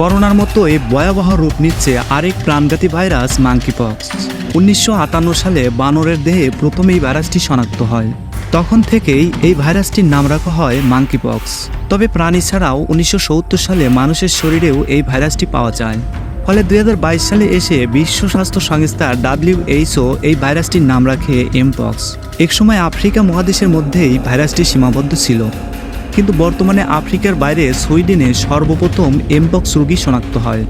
করোনার মতো এই ভয়াবহ রূপ নিচ্ছে আরেক প্রাণঘাতী ভাইরাস মাঙ্কিপক্স উনিশশো সালে বানরের দেহে প্রথম এই ভাইরাসটি শনাক্ত হয়। তখন থেকেই এই ভাইরাসটির নাম রাখা হয় মাঙ্কিপক্স তবে প্রাণী ছাড়াও উনিশশো সত্তর সালে মানুষের শরীরেও এই ভাইরাসটি পাওয়া যায়। ফলে দুই হাজার বাইশ সালে এসে বিশ্ব স্বাস্থ্য সংস্থা ডাব্লিউএইচও এই ভাইরাসটির নাম রাখে এমপক্স একসময় আফ্রিকা মহাদেশের মধ্যেই ভাইরাসটি সীমাবদ্ধ ছিল। কিন্তু বর্তমানে আফ্রিকার বাইরে সুইডেনে সর্বপ্রথম এমপক্স রোগী শনাক্ত হয়।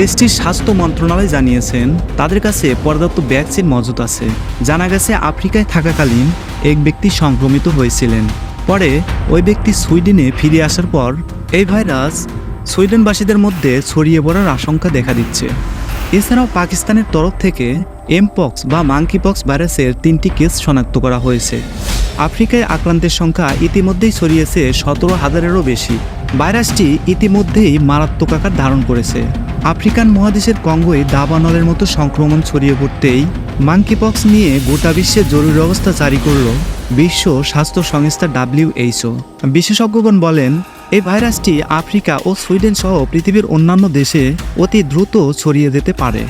দেশটির স্বাস্থ্য মন্ত্রণালয় জানিয়েছেন, তাদের কাছে পর্যাপ্ত ভ্যাকসিন মজুত আছে। জানা গেছে, আফ্রিকায় থাকাকালীন এক ব্যক্তি সংক্রমিত হয়েছিলেন। পরে ওই ব্যক্তি সুইডেনে ফিরে আসার পর এই ভাইরাস সুইডেনবাসীদের মধ্যে ছড়িয়ে পড়ার আশঙ্কা দেখা দিচ্ছে। এছাড়াও পাকিস্তানের তরফ থেকে এমপক্স বা মাঙ্কিপক্স ভাইরাসের তিনটি কেস শনাক্ত করা হয়েছে। আফ্রিকায় আক্রান্তের সংখ্যা ইতিমধ্যেই ছড়িয়েছে সতেরো হাজারেরও বেশি। ভাইরাসটি ইতিমধ্যেই মারাত্মক আকার ধারণ করেছে। আফ্রিকান মহাদেশের কঙ্গোয় দাবানলের মতো সংক্রমণ ছড়িয়ে পড়তেই মাঙ্কিপক্স নিয়ে গোটা বিশ্বে জরুরি অবস্থা জারি করল বিশ্ব স্বাস্থ্য সংস্থা ডাব্লিউএইচও বিশেষজ্ঞগণ বলেন, এই ভাইরাসটি আফ্রিকা ও সুইডেন সহ পৃথিবীর অন্যান্য দেশে অতি দ্রুত ছড়িয়ে যেতে পারে।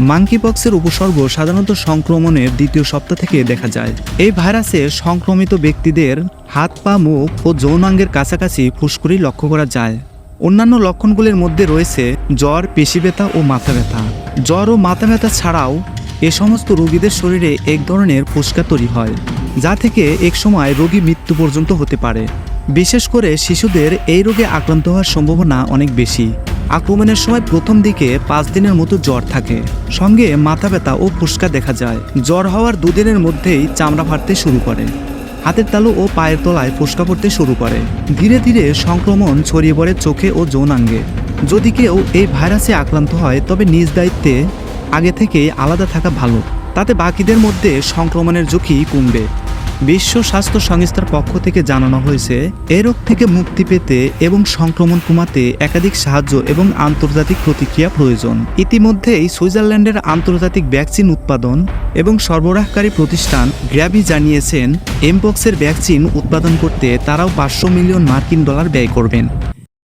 মাঙ্কিপক্সের উপসর্গ সাধারণত সংক্রমণের দ্বিতীয় সপ্তাহ থেকে দেখা যায়। এই ভাইরাসে সংক্রমিত ব্যক্তিদের হাত, পা, মুখ ও যৌনাঙ্গের কাছাকাছি ফুসকুড়ি লক্ষ্য করা যায়। অন্যান্য লক্ষণগুলির মধ্যে রয়েছে জ্বর, পেশি ব্যথা ও মাথা ব্যথা। জ্বর ও মাথা ব্যথা ছাড়াও এ সমস্ত রোগীদের শরীরে এক ধরনের ফুসকা তৈরি হয়, যা থেকে এক সময় রোগী মৃত্যু পর্যন্ত হতে পারে। বিশেষ করে শিশুদের এই রোগে আক্রান্ত হওয়ার সম্ভাবনা অনেক বেশি। আক্রমণের সময় প্রথম দিকে পাঁচ দিনের মতো জ্বর থাকে। সঙ্গে মাথা ব্যথা ও ফুসকা দেখা যায়। জ্বর হওয়ার দুদিনের মধ্যেই চামড়া ফাটতে শুরু করে। হাতের তালু ও পায়ের তলায় ফুসকা পড়তে শুরু করে। ধীরে ধীরে সংক্রমণ ছড়িয়ে পড়ে চোখে ও যৌনাঙ্গে। যদি কেউ এই ভাইরাসে আক্রান্ত হয়, তবে নিজ দায়িত্বে আগে থেকেই আলাদা থাকা ভালো। তাতে বাকিদের মধ্যে সংক্রমণের ঝুঁকি কমবে। বিশ্ব স্বাস্থ্য সংস্থার পক্ষ থেকে জানানো হয়েছে, এ রোগ থেকে মুক্তি পেতে এবং সংক্রমণ কমাতে একাধিক সাহায্য এবং আন্তর্জাতিক প্রতিক্রিয়া প্রয়োজন। ইতিমধ্যেই সুইজারল্যান্ডের আন্তর্জাতিক ভ্যাকসিন উৎপাদন এবং সরবরাহকারী প্রতিষ্ঠান গ্র্যাবি জানিয়েছেন, এমপক্সের ভ্যাকসিন উৎপাদন করতে তারাও পাঁচশো মিলিয়ন মার্কিন ডলার ব্যয় করবেন।